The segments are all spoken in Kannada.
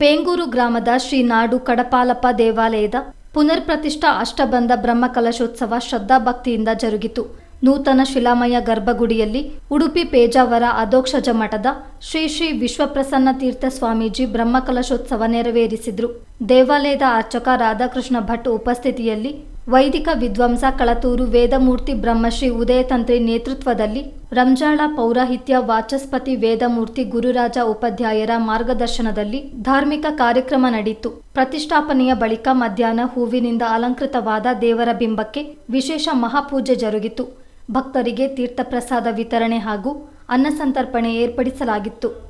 ಬೇಂಗೂರು ಗ್ರಾಮದ ಶ್ರೀ ನಾಡು ಕಡಪಾಲಪ್ಪ ದೇವಾಲಯದ ಪುನರ್ ಪ್ರತಿಷ್ಠಾ ಅಷ್ಟಬಂಧ ಬ್ರಹ್ಮಕಲಶೋತ್ಸವ ಶ್ರದ್ಧಾಭಕ್ತಿಯಿಂದ ಜರುಗಿತು. ನೂತನ ಶಿಲಾಮಯ ಗರ್ಭಗುಡಿಯಲ್ಲಿ ಉಡುಪಿ ಪೇಜಾವರ ಅಧೋಕ್ಷಜ ಮಠದ ಶ್ರೀ ಶ್ರೀ ವಿಶ್ವಪ್ರಸನ್ನ ತೀರ್ಥ ಸ್ವಾಮೀಜಿ ಬ್ರಹ್ಮಕಲಶೋತ್ಸವ ನೆರವೇರಿಸಿದ್ರು. ದೇವಾಲಯದ ಅರ್ಚಕ ರಾಧಾಕೃಷ್ಣ ಭಟ್ ಉಪಸ್ಥಿತಿಯಲ್ಲಿ ವೈದಿಕ ವಿದ್ವಾಂಸ ಕಳತೂರು ವೇದಮೂರ್ತಿ ಬ್ರಹ್ಮಶ್ರೀ ಉದಯತಂತ್ರಿ ನೇತೃತ್ವದಲ್ಲಿ ರಂಜಾಳ ಪೌರಾಹಿತ್ಯ ವಾಚಸ್ಪತಿ ವೇದಮೂರ್ತಿ ಗುರುರಾಜ ಉಪಾಧ್ಯಾಯರ ಮಾರ್ಗದರ್ಶನದಲ್ಲಿ ಧಾರ್ಮಿಕ ಕಾರ್ಯಕ್ರಮ ನಡೆಯಿತು ಪ್ರತಿಷ್ಠಾಪನೆಯ ಬಳಿಕ ಮಧ್ಯಾಹ್ನ ಹೂವಿನಿಂದ ಅಲಂಕೃತವಾದ ದೇವರ ಬಿಂಬಕ್ಕೆ ವಿಶೇಷ ಮಹಾಪೂಜೆ ಜರುಗಿತು. ಭಕ್ತರಿಗೆ ತೀರ್ಥಪ್ರಸಾದ ವಿತರಣೆ ಹಾಗೂ ಅನ್ನಸಂತರ್ಪಣೆ ಏರ್ಪಡಿಸಲಾಗಿತ್ತು.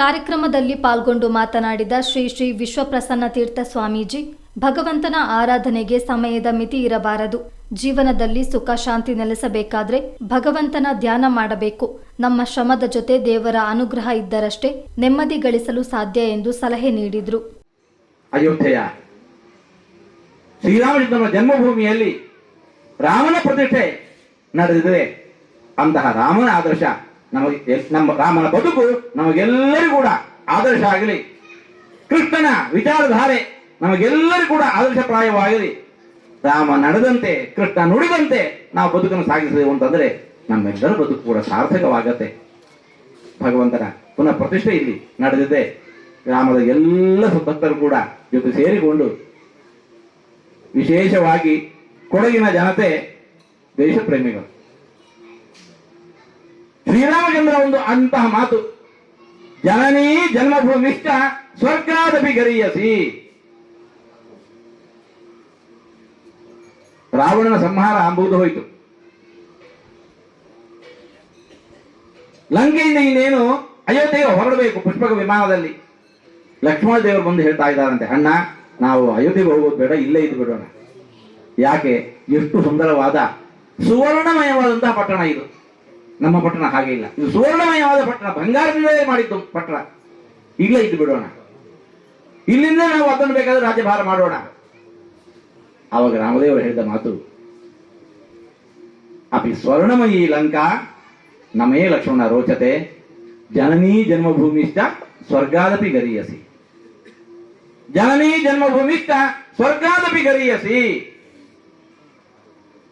ಕಾರ್ಯಕ್ರಮದಲ್ಲಿ ಪಾಲ್ಗೊಂಡು ಮಾತನಾಡಿದ ಶ್ರೀ ಶ್ರೀ ವಿಶ್ವಪ್ರಸನ್ನ ತೀರ್ಥ ಸ್ವಾಮೀಜಿ, ಭಗವಂತನ ಆರಾಧನೆಗೆ ಸಮಯದ ಮಿತಿ ಇರಬಾರದು. ಜೀವನದಲ್ಲಿ ಸುಖ, ಶಾಂತಿ ನೆಲೆಸಬೇಕಾದ್ರೆ ಭಗವಂತನ ಧ್ಯಾನ ಮಾಡಬೇಕು. ನಮ್ಮ ಶ್ರಮದ ಜೊತೆ ದೇವರ ಅನುಗ್ರಹ ಇದ್ದರಷ್ಟೇ ನೆಮ್ಮದಿ ಗಳಿಸಲು ಸಾಧ್ಯ ಎಂದು ಸಲಹೆ ನೀಡಿದ್ರು. ಅಯೋಧ್ಯೆಯ ಶ್ರೀರಾಮಚಂದ್ರನ ಜನ್ಮಭೂಮಿಯಲ್ಲಿ ರಾಮನ ಪ್ರತಿಷ್ಠೆ ನಡೆದಿದೆ. ಅಂತಹ ರಾಮನ ಆದರ್ಶ ನಮಗೆ ನಮ್ಮ ರಾಮನ ಬದುಕು ನಮಗೆಲ್ಲರಿಗೂ ಕೂಡ ಆದರ್ಶ ಆಗಲಿ ಕೃಷ್ಣನ ವಿಚಾರಧಾರೆ ನಮಗೆಲ್ಲರಿಗೂ ಕೂಡ ಆದರ್ಶಪ್ರಾಯವಾಗಲಿ ರಾಮ ನಡೆದಂತೆ, ಕೃಷ್ಣ ನುಡಿದಂತೆ ನಾವು ಬದುಕನ್ನು ಸಾಗಿಸಿದೆವು ಅಂತಂದ್ರೆ ನಮ್ಮೆಲ್ಲರ ಬದುಕು ಕೂಡ ಸಾರ್ಥಕವಾಗತ್ತೆ. ಭಗವಂತನ ಪುನಃ ಪ್ರತಿಷ್ಠೆ ಇಲ್ಲಿ ನಡೆದಿದೆ. ಗ್ರಾಮದ ಎಲ್ಲ ಭಕ್ತರು ಕೂಡ ಜೊತೆ ಸೇರಿಕೊಂಡು ವಿಶೇಷವಾಗಿ ಕೊಡಗಿನ ಜನತೆ ದೇಶ ಪ್ರೇಮಿಗಳು ಶ್ರೀರಾಮಚಂದ್ರ ಒಂದು ಅಂತಹ ಮಾತು. ಜನನೀ ಜನ್ಮಭೂಮಿಷ್ಟ ಸ್ವರ್ಗಾದಪಿ ಗರಿಯಸಿ. ರಾವಣನ ಸಂಹಾರ ಅಂಬುದು ಹೋಯಿತು. ಲಂಕೆಯಿಂದ ಇನ್ನೇನು ಅಯೋಧ್ಯೆಗೆ ಹೊರಡಬೇಕು ಪುಷ್ಪಕ ವಿಮಾನದಲ್ಲಿ. ಲಕ್ಷ್ಮಣ ದೇವರು ಬಂದು ಹೇಳ್ತಾ ಇದ್ದಾರಂತೆ, ಅಣ್ಣ, ನಾವು ಅಯೋಧ್ಯೆಗೆ ಹೋಗೋದು ಬೇಡ, ಇಲ್ಲೇ ಇದು ಬಿಡೋಣ. ಯಾಕೆ? ಎಷ್ಟು ಸುಂದರವಾದ, ಸುವರ್ಣಮಯವಾದಂತಹ ಪಟ್ಟಣ ಇದು. ನಮ್ಮ ಪಟ್ಟಣ ಹಾಗೆ ಇಲ್ಲ. ಇದು ಸುವರ್ಣಮಯವಾದ ಪಟ್ಟಣ ಬಂಗಾರದಿಂದಲೇ ಮಾಡಿದ್ದು ಪಟ್ಟಣ. ಇಲ್ಲ ಇದ್ದು ಬಿಡೋಣ. ಇಲ್ಲಿಂದ ನಾವು ಅದನ್ನು ಬೇಕಾದ್ರೆ ರಾಜ್ಯಭಾರ ಮಾಡೋಣ. ಆವಾಗ ರಾಮದೇವರು ಹೇಳಿದ ಮಾತು, ಅಪಿ ಸ್ವರ್ಣಮಯಿ ಲಂಕಾ, ನಮೇ ಲಕ್ಷ್ಮಣ ರೋಚತೆ, ಜನನೀ ಜನ್ಮಭೂಮಿಷ್ಟ ಸ್ವರ್ಗಾದಪಿ ಗರಿಯಸಿ. ಜನನೀ ಜನ್ಮಭೂಮಿಷ್ಟ ಸ್ವರ್ಗಾದಪಿ ಗರಿಯಸಿ.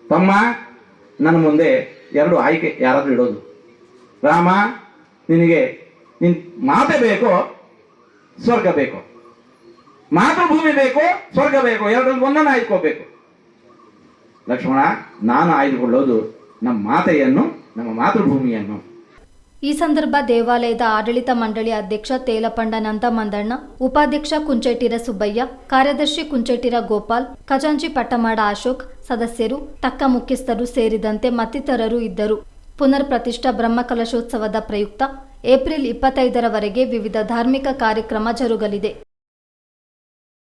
ತಮ್ಮ, ನನ್ನ ಮುಂದೆ ಎರಡು ಆಯ್ಕೆ ಯಾರಾದ್ರೂ ಇಡೋದು. ರಾಮ, ನಿನಗೆ ನಿನ್ ಮಾತೆ ಬೇಕೋ, ಸ್ವರ್ಗ ಬೇಕೋ. ಮಾತೃಭೂಮಿ ಬೇಕೋ, ಸ್ವರ್ಗ ಬೇಕೋ. ಎರಡರಲ್ಲಿ ಒಂದನ್ನು ಆಯ್ಕೋಬೇಕು ಲಕ್ಷ್ಮಣ, ನಾನು ಆಯ್ದುಕೊಳ್ಳೋದು ನಮ್ಮ ಮಾತೆಯನ್ನು, ನಮ್ಮ ಮಾತೃಭೂಮಿಯನ್ನು. ಈ ಸಂದರ್ಭ ದೇವಾಲಯದ ಆಡಳಿತ ಮಂಡಳಿ ಅಧ್ಯಕ್ಷ ತೇಲಪಂಡ ನಂದಮಂದಣ್ಣ, ಉಪಾಧ್ಯಕ್ಷ ಕುಂಚೇಟಿರ ಸುಬ್ಬಯ್ಯ, ಕಾರ್ಯದರ್ಶಿ ಕುಂಚೇಟಿರ ಗೋಪಾಲ್, ಖಜಾಂಚಿ ಪಟ್ಟಮಾಡ ಅಶೋಕ್ ಸದಸ್ಯರು, ತಕ್ಕ ಮುಖ್ಯಸ್ಥರು ಸೇರಿದಂತೆ ಮತ್ತಿತರರು ಇದ್ದರು. ಪುನರ್ ಪ್ರತಿಷ್ಠಾ ಬ್ರಹ್ಮಕಲಶೋತ್ಸವದ ಪ್ರಯುಕ್ತ ಏಪ್ರಿಲ್ ಇಪ್ಪತ್ತೈದರವರೆಗೆ ವಿವಿಧ ಧಾರ್ಮಿಕ ಕಾರ್ಯಕ್ರಮ ಜರುಗಲಿದೆ.